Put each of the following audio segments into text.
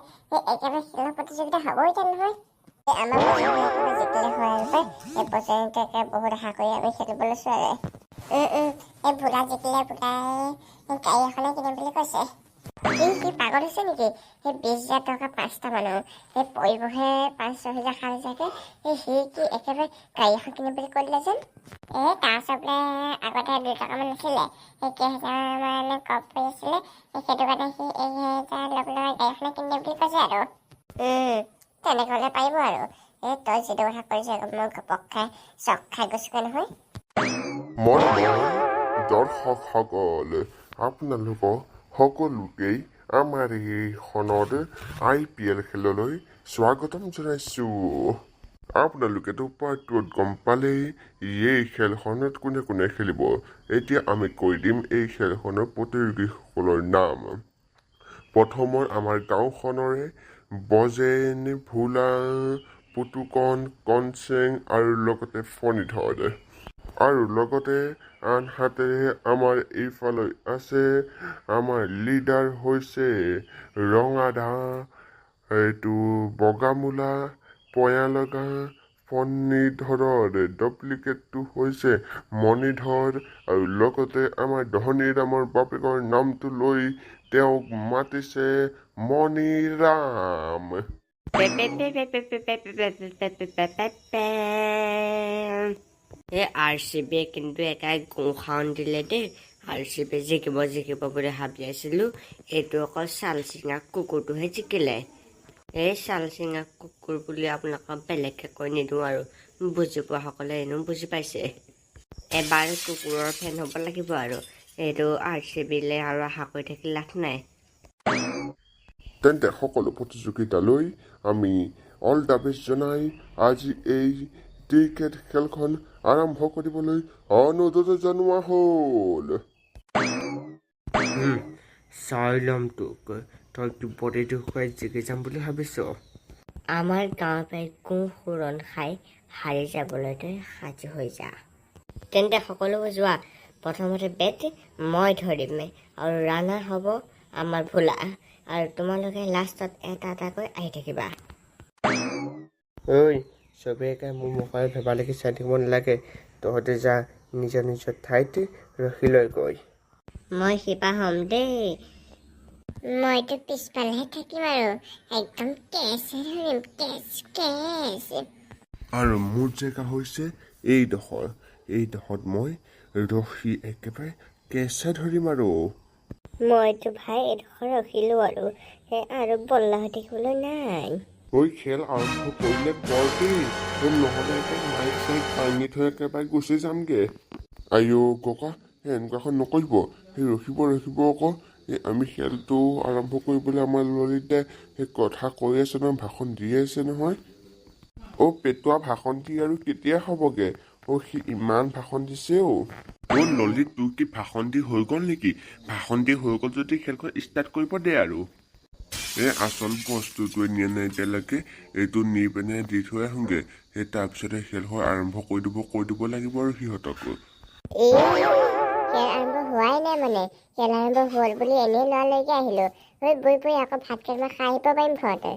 সেই একেবাৰে খেলৰ প্ৰতিযোগিতা হ'বই এতিয়া নহয়? আমাৰ জিকিলে হয় আৰু পাই। এই একেবাৰে বহুত আশা কৰি আমি খেলিবলৈ যায়। এই ভোলা জিকিলে ভোলাই গাড়ী এখনে কিনিম বুলি কৈছে। সি পাগল হৈছে নেকি? সেই বিছ হাজাৰ টকা পাঁচটা মানুহ। সেই পৰিবহে পাঁচ ছয় সাত হাজাৰকৈ। এই সি কি একেবাৰে গাড়ী এখন কিনিম বুলি কৈ দিলে যেন? এই তাৰ ওচৰত আগতে দুই টকামান আছিলে। সেই কেইহাজাৰ মানে কম পৰি আছিলে। সেই সেইটো কাৰণে সি এই হেজাৰ লগ লগাই গাড়ী এখনে কিনি দিম বুলি কৈছে আৰু। তেনেকৈ হ'লে পাৰিব আৰু। এই তই যিটো কথা কৰিছ মই ঘপক খাই চক খাই গৈছোগৈ নহয়। দৰ্শকসকল আপোনালোকক সকলোকেই আমাৰ এইখনত আই পি এল খেললৈ স্বাগতম জনাইছোঁ। আপোনালোকেতো পাৰ্টটোত গম পালেই এই খেলখনত কোনে কোনে খেলিব? এতিয়া আমি কৈ দিম এই খেলখনৰ প্ৰতিযোগীসকলৰ নাম। প্ৰথমৰ আমাৰ গাঁওখনৰে বজেন ভোলা পুতুকণ কনচেং আৰু লগতে ফণিধৰ। আৰু লগতে আনহাতে আমাৰ এইফালে আছে, আমাৰ লিডাৰ হৈছে ৰঙাধা এইটো বগামূলা, পয়ালগা, ফণিধৰৰ, ডুপ্লিকেটটো হৈছে মণিধৰ আৰু লগতে আমাৰ ধনীৰামৰ বাপেকৰ নামটো লৈ তেওঁক মাতিছে মণিৰাম। এই আৰ চি বিয়ে কিন্তু এটাই গোসাউন দিলে দেই। আৰ চি বি জিকিব জিকিব বুলি ভাবি আছিলো। এইটো অকল চাল চিঙা কুকুৰটোহে জিকিলে। এই চাল চিঙা কুকুৰ বুলি আপোনালোকক বেলেগকৈ কৈ নিদিওঁ আৰু। বুজি পোৱাসকলে এনেও বুজি পাইছে। এবাৰ কুকুৰৰ ফেন হ'ব লাগিব আৰু। এইটো আৰ চি বিলে আৰু আশা কৰি থাকি লাভ নাই। তেন্তে সকলো প্ৰতিযোগিতালৈ আমি অল দ্য বেষ্ট জনাই আজি এই ক্ৰিকেট খেলখন আৰম্ভ কৰিবলৈ অনুৰোধ জনোৱা হ'ল। চাই ল'ম তোক। তই বডিটো খুৱাই জিকি যাম বুলি ভাবিছ? আমাৰ গাঁৱৰ পৰাই কোঁ সুৰণ খাই হাৰি যাবলৈ তই সাজু হৈ যা। তেন্তে সকলোবোৰ যোৱা। প্ৰথমতে বেট মই ধৰিম আৰু ৰানাৰ হ'ব আমাৰ ভোলা। আৰু তোমালোকে লাষ্টত এটা এটাকৈ আহি থাকিবা। ঐ চবেই একে মোৰ মুখলৈ ভেবালৈকে চাই থাকিব নালাগে। তহঁতে যা নিজৰ নিজৰ ঠাইত ৰখি লৈ গৈ। মই শিপা হ'ম দেই। মইতো পিছফালেহে থাকিম আৰু। একদম কেছে ধৰিম কেচ কেচ। আৰু মোৰ জেগা হৈছে এইডোখৰ এইডোখৰত মই ৰখি একেবাৰে কেঁচা ধৰিম আৰু। মইতো ভাই এডোখৰ ৰখিলো আৰু। সেই আৰু বল্লা হৈ থাকিবলৈ নাই। ঐ খেল আৰম্ভ কৰিলে কৰ দেই তোৰ নহ'লে একে মাইক চাইক ভাঙি থৈ একেবাৰে গুচি যামগে আইঅ ককা সেই এনেকুৱাখন নকৰিব সেই ৰখিব ৰখিব আকৌ এই আমি খেলটো আৰম্ভ কৰিবলৈ আমাৰ ললিতে সেই কথা কৈ আছে নহয় ভাষণ দি আছে নহয় অ' পেটুৱা ভাষণ দি আৰু কেতিয়া হ'বগে অ' সি ইমান ভাষণ দিছে অ' অ' ললিত তোৰ কি ভাষণ দি হৈ গ'ল নেকি ভাষণ দি হৈ গ'ল যদি খেলখন ষ্টাৰ্ট কৰিব দে আৰু আচল বস্তুটোৱে নিয়ে নাই এতিয়ালৈকে এইটো নি পিনে দি থৈ আহোঁগে সেই তাৰপিছতে খেলখন আৰম্ভ কৰি দিব কৈ দিব লাগিব আৰু সিহঁতকো এই খেল আৰম্ভ হোৱাই নাই মানে খেল আৰম্ভ হ'ল বুলি এনেই লৰালৈকে আহিলো হৈ বৈ বৈ আকৌ ভাত কেইটামান খাই আহিব পাৰিম ঘৰতে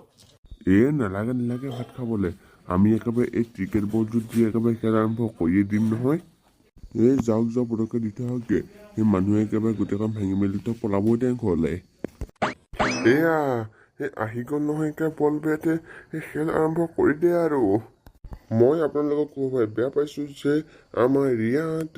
এ নালাগে নালাগে ভাত খাবলৈ আমি একেবাৰে এই ক্ৰিকেট বলটোত দি একেবাৰে খেল আৰম্ভ কৰিয়ে দিম নহয় এই যাওক যাওক পটককৈ দি থৈ আহোঁগে সেই মানুহে একেবাৰে গোটেইখন ভাঙি মেলি তো পলাবই দে ঘৰলৈ এয়া এই আহি গ'ল নহয় বল বেয়াতে সেই খেল আৰম্ভ কৰি দে আৰু। মই আপোনালোকক ক'ব বেয়া পাইছোঁ যে আমাৰ ইয়াত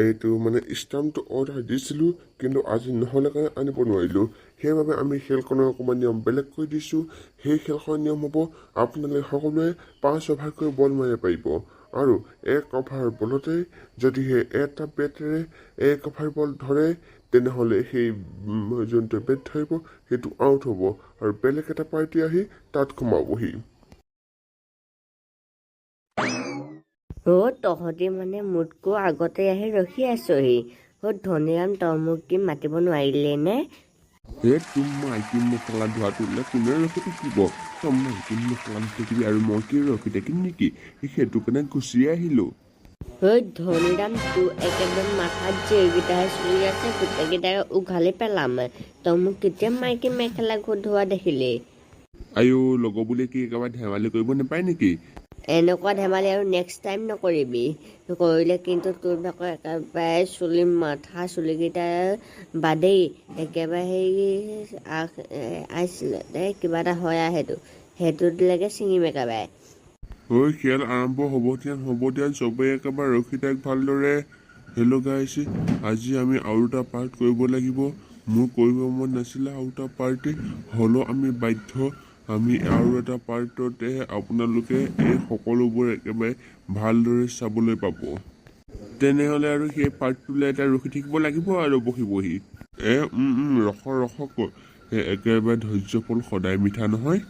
এইটো মানে ষ্টাম্পটো অৰ্ডাৰ দিছিলোঁ কিন্তু আজি নহ'লে কাৰণে আনিব নোৱাৰিলোঁ। সেইবাবে আমি খেলখনৰ অকণমান নিয়ম বেলেগ কৰি দিছোঁ। সেই খেলখনৰ নিয়ম হ'ব আপোনালোকে সকলোৱে পাঁচ অভাৰকৈ বল মাৰিব পাৰিব। আৰু এক অভাৰ বলতে যদিহে এটা বেটেৰে এক অভাৰ বল ধৰে তেনেহ'লে সেই যোনটোৱে বেট ধৰিব সেইটো আউট হ'ব আৰু বেলেগ এটা পাৰ্টি আহি তাত সোমাবহি অ' তহঁতি মানে মোতকৈ আগতে আহি ৰখি আছহি অ' ধনীৰাম তই মোক কি মাতিব নোৱাৰিলে নে? এই তোৰ মাইকী মেখেলা ধোৱাটোলে কোনে ৰখি থাকিব? তই মাইকী মেখেলা থাকিবি আৰু মই কি ৰখি থাকিম নেকি? সেইটো কাৰণে গুচি আহিলোঁ। ধনীৰাম তোৰ একেবাৰে মাথাত যিকেইটাহে চুলি আছে গোটেইকেইটাকে উঘালি পেলাম। তই মোক কেতিয়া মাইকী মেখেলা ধোৱা দেখিলি? আইঅ লগৰ বুলি কি একেবাৰে ধেমালি কৰিব নাপায় নেকি? এনেকুৱা ধেমালি আৰু নেক্সট টাইম নকৰিবি। কৰিলে কিন্তু তোৰ ভাগৰ একেবাৰে চুলি মাথা চুলিকেইটা বাদেই একেবাৰে সেই দে কিবা এটা হয় আৰু সেইটো সেইটোলৈকে ছিঙিম একেবাৰে। ঐ খেল আৰম্ভ হ'ব দিয়া হ'ব দিয়া চবেই একেবাৰে ৰখি থাক ভালদৰে হেল্ল' গাইছ আজি আমি আৰু এটা পাৰ্ট কৰিব লাগিব। মোৰ কৰিব মন নাছিলে আৰু এটা পাৰ্টি হ'লেও আমি বাধ্য। আমি আৰু এটা পাৰ্টতে আপোনালোকে এই সকলোবোৰ একেবাৰে ভালদৰে চাবলৈ পাব। তেনেহ'লে আৰু সেই পাৰ্টটোলৈ এটা ৰখি থাকিব লাগিব আৰু বহি বহি এ ৰখ ৰখক এ একেবাৰে ধৈৰ্য ফল সদায় মিঠা নহয়।